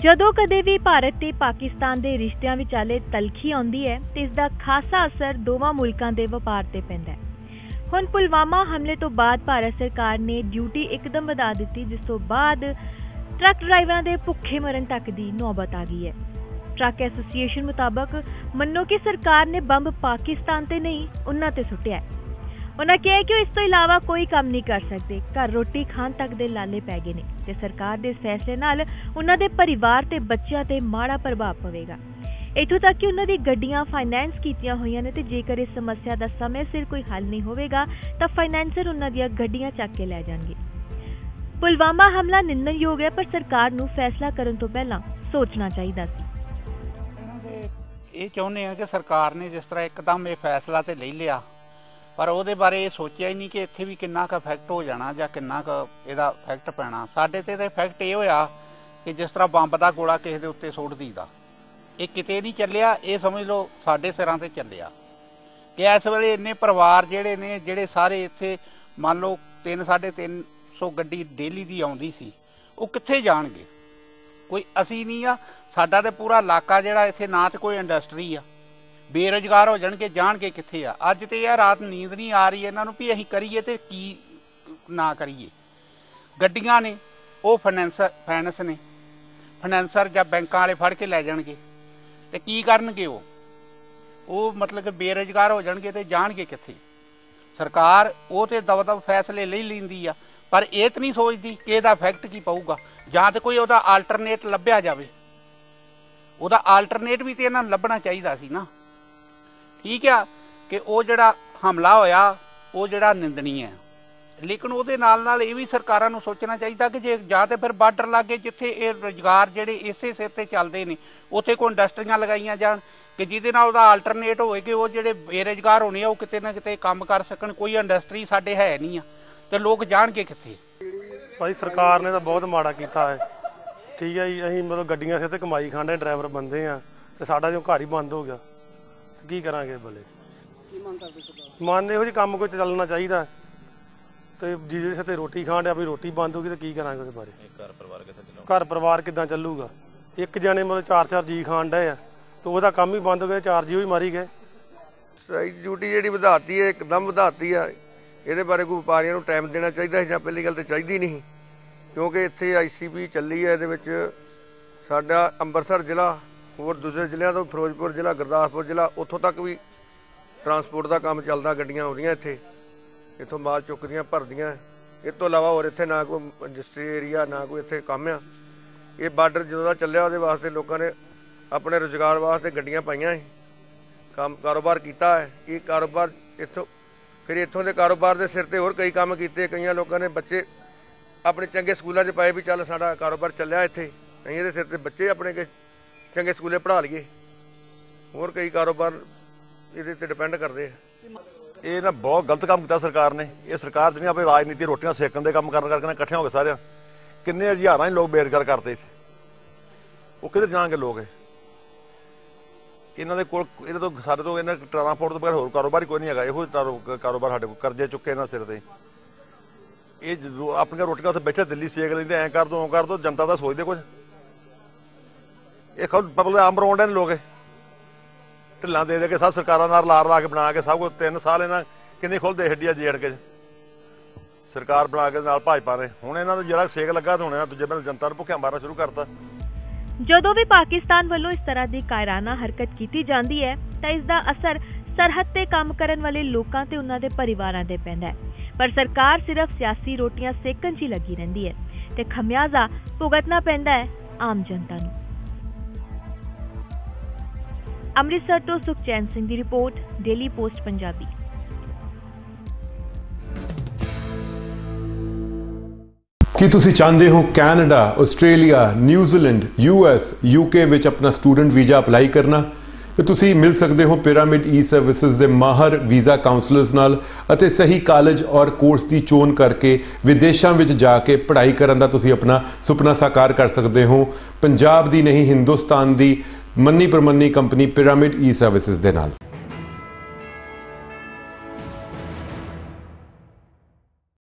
ਜਦੋਂ ਕਦੇ ਵੀ ਭਾਰਤ ਤੇ ਪਾਕਿਸਤਾਨ ਦੇ ਰਿਸ਼ਤਿਆਂ ਵਿਚਾਲੇ ਤਲਖੀ ਆਉਂਦੀ ਹੈ, ਤੇ ਇਸ ਦਾ ਖਾਸਾ ਅਸਰ ਦੋਵਾਂ ਮੁਲਕਾਂ ਦੇ ਵਪਾਰ ਤੇ ਪੈਂਦਾ ਹੈ। ਹੁਣ ਪੁਲਵਾਮਾ ਹਮਲੇ ਤੋਂ ਬਾਅਦ ਭਾਰਤ ਸਰਕਾਰ ਨੇ ਡਿਊਟੀ ਇੱਕਦਮ ਵਧਾ ਦਿੱਤੀ, ਜਿਸ ਤੋਂ ਬਾਅਦ ਟਰੱਕ ਡਰਾਈਵਰਾਂ ਦੇ ਭੁੱਖੇ ਮਰਨ ਤੱਕ ਦੀ ਨੌਬਤ ਆ ਗਈ ਹੈ। ਟਰੱਕ ਐਸੋਸੀਏਸ਼ਨ ਮੁਤਾਬਕ, ਮੰਨੋ ਕਿ ਸਰਕਾਰ ਨੇ ਬੰਬ ਪਾਕਿਸਤਾਨ ਤੇ ਨਹੀਂ, ਉਹਨਾਂ ਤੇ ਸੁੱਟਿਆ ਹੈ। ਉਹਨਾਂ ਕਿਹਾ ਕਿ ਇਸ ਤੋਂ ਇਲਾਵਾ ਕੋਈ ਕੰਮ ਨਹੀਂ ਕਰ ਸਕਦੇ। ਘਰ ਰੋਟੀ ਖਾਣ ਤੱਕ ਦੇ ਲਾਲੇ ਪੈ ਗਏ ਨੇ ਤੇ ਸਰਕਾਰ ਦੇ ਇਸ ਫੈਸਲੇ ਨਾਲ ਉਹਨਾਂ ਦੇ ਪਰਿਵਾਰ ਤੇ ਬੱਚਿਆਂ ਤੇ ਮਾੜਾ ਪ੍ਰਭਾਵ ਪਵੇਗਾ। ਇੱਥੋਂ ਤੱਕ ਕਿ ਉਹਨਾਂ ਦੀ ਗੱਡੀਆਂ ਫਾਈਨੈਂਸ ਕੀਤੀਆਂ ਹੋਈਆਂ ਨੇ ਤੇ ਜੇਕਰ ਇਸ ਸਮੱਸਿਆ ਦਾ ਸਮੇਂ ਸਿਰ ਕੋਈ ਹੱਲ ਨਹੀਂ ਹੋਵੇਗਾ, ਤਾਂ ਫਾਈਨੈਂਸਰ ਉਹਨਾਂ ਦੀਆਂ ਗੱਡੀਆਂ ਚੱਕ ਕੇ ਲੈ ਜਾਣਗੇ। ਪੁਲਵਾਮਾ ਹਮਲਾ ਨਿੰਦਣਯੋਗ ਹੈ, ਪਰ ਸਰਕਾਰ ਨੂੰ ਫੈਸਲਾ ਕਰਨ ਤੋਂ ਪਹਿਲਾਂ ਸੋਚਣਾ ਚਾਹੀਦਾ ਸੀ। ਇਹ ਚਾਹੁੰਦੇ ਆ ਕਿ ਸਰਕਾਰ ਨੇ ਜਿਸ ਤਰ੍ਹਾਂ ਇੱਕਦਮ ਇਹ ਫੈਸਲਾ ਤੇ ਲੈ ਲਿਆ ਪਰ ਉਹਦੇ ਬਾਰੇ ਇਹ ਸੋਚਿਆ ਹੀ ਨਹੀਂ ਕਿ ਇੱਥੇ ਵੀ ਕਿੰਨਾ ਕੁ ਇਫੈਕਟ ਹੋ ਜਾਣਾ ਜਾਂ ਕਿੰਨਾ ਕੁ ਇਹਦਾ ਇਫੈਕਟ ਪੈਣਾ। ਸਾਡੇ ਤੇ ਤਾਂ ਇਫੈਕਟ ਇਹ ਹੋਇਆ ਕਿ ਜਿਸ ਤਰ੍ਹਾਂ ਬੰਬ ਦਾ ਗੋਲਾ ਕਿਸੇ ਦੇ ਉੱਤੇ ਸੁੱਟ ਦੀਦਾ ਇਹ ਕਿਤੇ ਨਹੀਂ ਚੱਲਿਆ, ਇਹ ਸਮਝ ਲਓ ਸਾਡੇ ਸਿਰਾਂ ਤੇ ਚੱਲਿਆ। ਕਿ ਇਸ ਵੇਲੇ ਇੰਨੇ ਪਰਿਵਾਰ ਜਿਹੜੇ ਨੇ, ਜਿਹੜੇ ਸਾਰੇ ਇੱਥੇ ਮੰਨ ਲਓ 3 350 ਗੱਡੀ ਡੇਲੀ ਦੀ ਆਉਂਦੀ ਸੀ, ਉਹ ਕਿੱਥੇ ਜਾਣਗੇ? ਕੋਈ ਅਸੀਂ ਨਹੀਂ ਆ, ਸਾਡਾ ਤੇ ਪੂਰਾ ਇਲਾਕਾ ਜਿਹੜਾ ਇੱਥੇ ਨਾ ਤੇ ਕੋਈ ਇੰਡਸਟਰੀ ਆ। ਬੇਰੁਜ਼ਗਾਰ ਹੋ ਜਾਣਗੇ ਜਾਣਗੇ ਕਿੱਥੇ ਆ? ਅੱਜ ਤੇ ਇਹ ਰਾਤ ਨੀਂਦ ਨਹੀਂ ਆ ਰਹੀ ਇਹਨਾਂ ਨੂੰ ਵੀ ਅਸੀਂ ਕਰੀਏ ਤੇ ਕੀ ਨਾ ਕਰੀਏ। ਗੱਡੀਆਂ ਨੇ, ਉਹ ਫਾਈਨੈਂਸ ਫਾਈਨੈਂਸ ਨੇ। ਫਾਈਨੈਂਸਰ ਜਾਂ ਬੈਂਕਾਂ ਵਾਲੇ ਫੜ ਕੇ ਲੈ ਜਾਣਗੇ। ਤੇ ਕੀ ਕਰਨਗੇ ਉਹ? ਉਹ ਮਤਲਬ ਕਿ ਬੇਰੁਜ਼ਗਾਰ ਹੋ ਜਾਣਗੇ ਤੇ ਜਾਣਗੇ ਕਿੱਥੇ? ਸਰਕਾਰ ਉਹ ਤੇ ਦਬਦਬ ਫੈਸਲੇ ਲਈ ਲੈਂਦੀ ਆ, ਪਰ ਇਹ ਤਾਂ ਨਹੀਂ ਸੋਚਦੀ ਕਿ ਇਹਦਾ ਇਫੈਕਟ ਕੀ ਪਊਗਾ। ਜਾਂ ਤੇ ਕੋਈ ਉਹਦਾ ਆਲਟਰਨੇਟ ਲੱਭਿਆ ਜਾਵੇ। ਉਹਦਾ ਆਲਟਰਨੇਟ ਵੀ ਤੇ ਇਹਨਾਂ ਨੂੰ ਲੱਭਣਾ ਚਾਹੀਦਾ ਸੀ ਨਾ। ਠੀਕ ਆ, ਕਿ ਉਹ ਜਿਹੜਾ ਹਮਲਾ ਹੋਇਆ, ਉਹ ਜਿਹੜਾ ਨਿੰਦਣੀ ਹੈ। ਲੇਕਿਨ ਉਹਦੇ ਨਾਲ ਨਾਲ ਇਹ ਵੀ ਸਰਕਾਰਾਂ ਨੂੰ ਸੋਚਣਾ ਚਾਹੀਦਾ ਕਿ ਜੇ ਜਾਂ ਤੇ ਫਿਰ ਬਾਰਡਰ ਲਾਗੇ ਜਿੱਥੇ ਇਹ ਰੁਜ਼ਗਾਰ ਜਿਹੜੇ ਇਸੇ ਸਿਰ ਤੇ ਚੱਲਦੇ ਨੇ, ਉੱਥੇ ਕੋਈ ਇੰਡਸਟਰੀਆਂ ਲਗਾਈਆਂ ਜਾਣ, ਕਿ ਜਿਹਦੇ ਨਾਲ ਉਹਦਾ ਆਲਟਰਨੇਟ ਹੋਵੇ ਕਿ ਉਹ ਜਿਹੜੇ ਬੇਰੁਜ਼ਗਾਰ ਹੋਣੇ ਆ, ਉਹ ਕਿਤੇ ਨਾ ਕਿਤੇ ਕੰਮ ਕਰ ਸਕਣ। ਕੋਈ ਇੰਡਸਟਰੀ ਸਾਡੇ ਹੈ ਨਹੀਂ ਆ, ਤੇ ਲੋਕ ਜਾਣਗੇ ਕਿੱਥੇ? ਭਾਈ ਸਰਕਾਰ ਨੇ ਤਾਂ ਬਹੁਤ ਮਾੜਾ ਕੀਤਾ ਹੈ। ਠੀਕ ਹੈ ਜੀ, ਅਸੀਂ ਮਤਲਬ ਗੱਡੀਆਂ ਸਿਰ ਤੇ ਕਮਾਈ ਖਾਂਦੇ, ਡਰਾਈਵਰ ਬੰਦੇ ਆ, ਤੇ ਸਾਡਾ ਜੋ ਘਰ ਹੀ ਬੰਦ ਹੋ ਗਿਆ। ਕੀ ਕਰਾਂਗੇ ਭਲੇ? ਮਨ ਇਹੋ ਜਿਹੇ ਕੰਮ ਕੋਈ ਚੱਲਣਾ ਚਾਹੀਦਾ। ਤੇ ਜਿਹਦੇ ਤੇ ਰੋਟੀ ਖਾਣ ਡਿਆ ਵੀ ਰੋਟੀ ਬੰਦ ਹੋ ਗਈ ਤੇ ਕੀ ਕਰਾਂਗੇ ਉਹਦੇ ਬਾਰੇ? ਘਰ ਪਰਿਵਾਰ ਕਿੱਥੇ ਚੱਲੂਗਾ? ਘਰ ਪਰਿਵਾਰ ਕਿੱਦਾਂ ਚੱਲੂਗਾ? ਇੱਕ ਜਣੇ ਮਤਲਬ ਚਾਰ ਚਾਰ ਜੀ ਖਾਣ ਡਏ ਆ ਤੇ ਉਹਦਾ ਕੰਮ ਹੀ ਬੰਦ ਹੋ ਗਿਆ ਚਾਰ ਜੀ ਵੀ ਮਾਰੀ ਗਏ। ਸਟ੍ਰਾਈਕ ਡਿਊਟੀ ਜਿਹੜੀ ਵਧਾਤੀ ਹੈ ਇੱਕਦਮ ਵਧਾਤੀ ਆ। ਇਹਦੇ ਬਾਰੇ ਕੋਈ ਵਪਾਰੀਆਂ ਨੂੰ ਟਾਈਮ ਦੇਣਾ ਚਾਹੀਦਾ ਸੀ ਜਾਂ ਪਹਿਲੀ ਗੱਲ ਤੇ ਚਾਹੀਦੀ ਨਹੀਂ ਕਿਉਂਕਿ ਇੱਥੇ ਆਈਸੀਪੀ ਚੱਲੀ ਹੈ ਇਹਦੇ ਵਿੱਚ ਸਾਡਾ ਅੰਮ੍ਰਿਤਸਰ ਜ਼ਿਲ੍ਹਾ ਹੋਰ ਦੂਸਰੇ ਜ਼ਿਲ੍ਹਿਆਂ ਤੋਂ ਫਿਰੋਜ਼ਪੁਰ ਜ਼ਿਲ੍ਹਾ, ਗੁਰਦਾਸਪੁਰ ਜ਼ਿਲ੍ਹਾ, ਉੱਥੋਂ ਤੱਕ ਵੀ ਟਰਾਂਸਪੋਰਟ ਦਾ ਕੰਮ ਚੱਲਦਾ, ਗੱਡੀਆਂ ਆਉਂਦੀਆਂ ਇੱਥੇ। ਇੱਥੋਂ ਮਾਲ ਚੁੱਕਦੀਆਂ, ਭਰਦੀਆਂ। ਇਹ ਤੋਂ ਇਲਾਵਾ ਹੋਰ ਇੱਥੇ ਨਾ ਕੋਈ ਇੰਡਸਟਰੀ ਏਰੀਆ ਨਾ ਕੋਈ ਇੱਥੇ ਕੰਮ ਆ। ਇਹ ਬਾਰਡਰ ਜਦੋਂ ਦਾ ਚੱਲਿਆ, ਉਹਦੇ ਵਾਸਤੇ ਲੋਕਾਂ ਨੇ ਆਪਣੇ ਰੋਜ਼ਗਾਰ ਵਾਸਤੇ ਗੱਡੀਆਂ ਪਾਈਆਂ ਸੀ। ਕੰਮ, ਕਾਰੋਬਾਰ ਕੀਤਾ ਹੈ। ਇਹ ਕਾਰੋਬਾਰ ਇੱਥੋਂ, ਫਿਰ ਇੱਥੋਂ ਦੇ ਕਾਰੋਬਾਰ ਦੇ ਸਿਰ ਤੇ ਹੋਰ ਕਈ ਕੰਮ ਕੀਤੇ। ਕਈਆਂ ਲੋਕਾਂ ਨੇ ਬੱਚੇ ਆਪਣੇ ਚੰਗੇ ਸਕੂਲਾਂ 'ਚ ਪਾਏ ਵੀ ਚੱਲ ਸਾਡਾ ਕਾਰੋਬਾਰ ਚੱਲਿਆ ਇੱਥੇ। ਅਸੀਂ ਇਹਦੇ ਸਿਰ ਤੇ ਬੱਚੇ ਆਪਣੇ ਕੇ ਚੰਗੇ ਸਕੂਲੇ ਪੜ੍ਹਾ ਲਈਏ। ਹੋਰ ਕਈ ਕਾਰੋਬਾਰ ਇਹਦੇ ਤੇ ਡਿਪੈਂਡ ਕਰਦੇ ਆ। ਇਹ ਨਾ ਬਹੁਤ ਗਲਤ ਕੰਮ ਕੀਤਾ ਸਰਕਾਰ ਨੇ। ਇਹ ਸਰਕਾਰ ਜਿਹੜੀ ਆਪਣੀ ਰਾਜਨੀਤੀ ਰੋਟੀਆਂ ਸੇਕਣ ਦੇ ਕੰਮ ਕਰਨ ਕਰਕੇ ਨਾ ਇਕੱਠੇ ਹੋ ਗਏ ਸਾਰਿਆਂ। ਕਿੰਨੇ ਹਜ਼ਾਰਾਂ ਹੀ ਲੋਕ ਬੇਰੁਜ਼ਗਾਰ ਕਰਤੇ ਇੱਥੇ। ਉਹ ਕਿੱਧਰ ਜਾਣਗੇ ਲੋਕ ਇਹਨਾਂ ਦੇ ਕੋਲ, ਇਹਨਾਂ ਤੋਂ ਸਾਡੇ ਤੋਂ ਇਹਨਾਂ ਟਰਾਂਸਪੋਰਟ ਤੋਂ ਬਗੈਰ ਹੋਰ ਕਾਰੋਬਾਰ ਹੀ ਕੋਈ ਨਹੀਂ ਹੈਗਾ। ਇਹੋ ਕਾਰੋ- ਕਾਰੋਬਾਰ ਸਾਡੇ ਕੋਲ ਕਰਜ਼ੇ ਚੁੱਕੇ ਇਹਨਾਂ ਸਿਰ ਤੇ। ਇਹ ਆਪਣੀਆਂ ਰੋਟੀਆਂ ਉੱਥੇ ਬੈਠੇ ਦਿੱਲੀ ਸੇਕ ਲੈਂਦੇ, ਐਂ ਕਰ ਦੋ ਐਂ ਕਰ ਦੋ, ਜਨਤਾ ਦਾ ਸੋਚਦੇ ਕੁਝ। ਇਹ ਖੁਦ ਪਬਲਿਕ ਆਮ ਰੋਂਡੇ ਨੇ ਲੋਕ ਢਿੱਲਾਂ ਦੇ ਦੇ ਕੇ ਸਭ ਸਰਕਾਰਾਂ ਨਾਲ ਲਾਰ ਲਾ ਕੇ ਬਣਾ ਕੇ ਸਭ ਕੁਝ 3 ਸਾਲ ਇਹਨਾਂ ਕਿੰਨੇ ਖੁੱਲਦੇ ਹੱਡੀਆਂ ਜੇੜ ਕੇ। ਸਰਕਾਰ ਬਣਾ ਕੇ ਨਾਲ ਭਾਜਪਾ ਨੇ। ਹੁਣ ਇਹਨਾਂ ਦਾ ਜਿਹੜਾ ਸੇਕ ਲੱਗਾ ਤੇ ਹੁਣ ਇਹਨਾਂ ਦੂਜੇ ਬੰਨੇ ਜਨਤਾ ਨੂੰ ਭੁੱਖਿਆ ਮਾਰਨਾ ਸ਼ੁਰੂ ਕਰਤਾ। ਜਦੋਂ ਵੀ ਪਾਕਿਸਤਾਨ ਵੱਲੋਂ ਇਸ ਤਰ੍ਹਾਂ ਦੀ ਕਾਇਰਾਨਾ ਹਰਕਤ ਕੀਤੀ ਜਾਂਦੀ ਹੈ, ਤਾਂ ਇਸ ਦਾ ਅਸਰ ਸਰਹੱਦ ਤੇ ਕੰਮ ਕਰਨ ਵਾਲੇ ਲੋਕਾਂ ਤੇ ਉਹਨਾਂ ਦੇ ਪਰਿਵਾਰਾਂ ਤੇ ਪੈਂਦਾ ਹੈ। ਪਰ ਸਰਕਾਰ ਸਿਰਫ ਸਿਆਸੀ ਰੋਟੀਆਂ ਸੇਕਣ 'ਚ ਹੀ ਲੱਗੀ ਰਹਿੰਦੀ ਹੈ ਤੇ ਖਮਿਆਜ਼ਾ ਭੁਗਤਣਾ ਪੈਂਦਾ ਹੈ ਆਮ ਜਨਤਾ ਨੂੰ। ਅੰਮ੍ਰਿਤਸਰ ਤੋਂ ਸੁਖਚੈਨ ਸਿੰਘ ਦੀ ਰਿਪੋਰਟ ਡੇਲੀ ਪੋਸਟ ਪੰਜਾਬੀ। ਕੀ ਤੁਸੀਂ ਚਾਹੁੰਦੇ ਹੋ Canada, Australia New Zealand US UK ਵਿੱਚ ਆਪਣਾ ਸਟੂਡੈਂਟ ਵੀਜ਼ਾ ਅਪਲਾਈ ਕਰਨਾ? ਤੇ ਤੁਸੀਂ ਮਿਲ ਸਕਦੇ ਹੋ ਪਿਰਾਮਿਡ ਈ ਸਰਵਿਸਿਜ਼ ਦੇ ਮਾਹਰ ਵੀਜ਼ਾ ਕਾਉਂਸਲਰਸ ਨਾਲ ਅਤੇ ਸਹੀ ਕਾਲਜ ਔਰ ਕੋਰਸ ਦੀ ਚੋਣ ਕਰਕੇ ਵਿਦੇਸ਼ਾਂ ਵਿੱਚ ਜਾ ਕੇ ਪੜ੍ਹਾਈ ਕਰਨ ਦਾ ਤੁਸੀਂ ਆਪਣਾ ਸੁਪਨਾ ਸਾਕਾਰ ਕਰ ਸਕਦੇ ਹੋ। ਪੰਜਾਬ ਦੀ ਨਹੀਂ, ਹਿੰਦੁਸਤਾਨ ਦੀ ਮੰਨੀ ਪ੍ਰਮੰਨੀ ਕੰਪਨੀ ਪਿਰਾਮਿਡ ਈ ਸਰਵਿਸਿਜ਼ ਦੇ ਨਾਲ।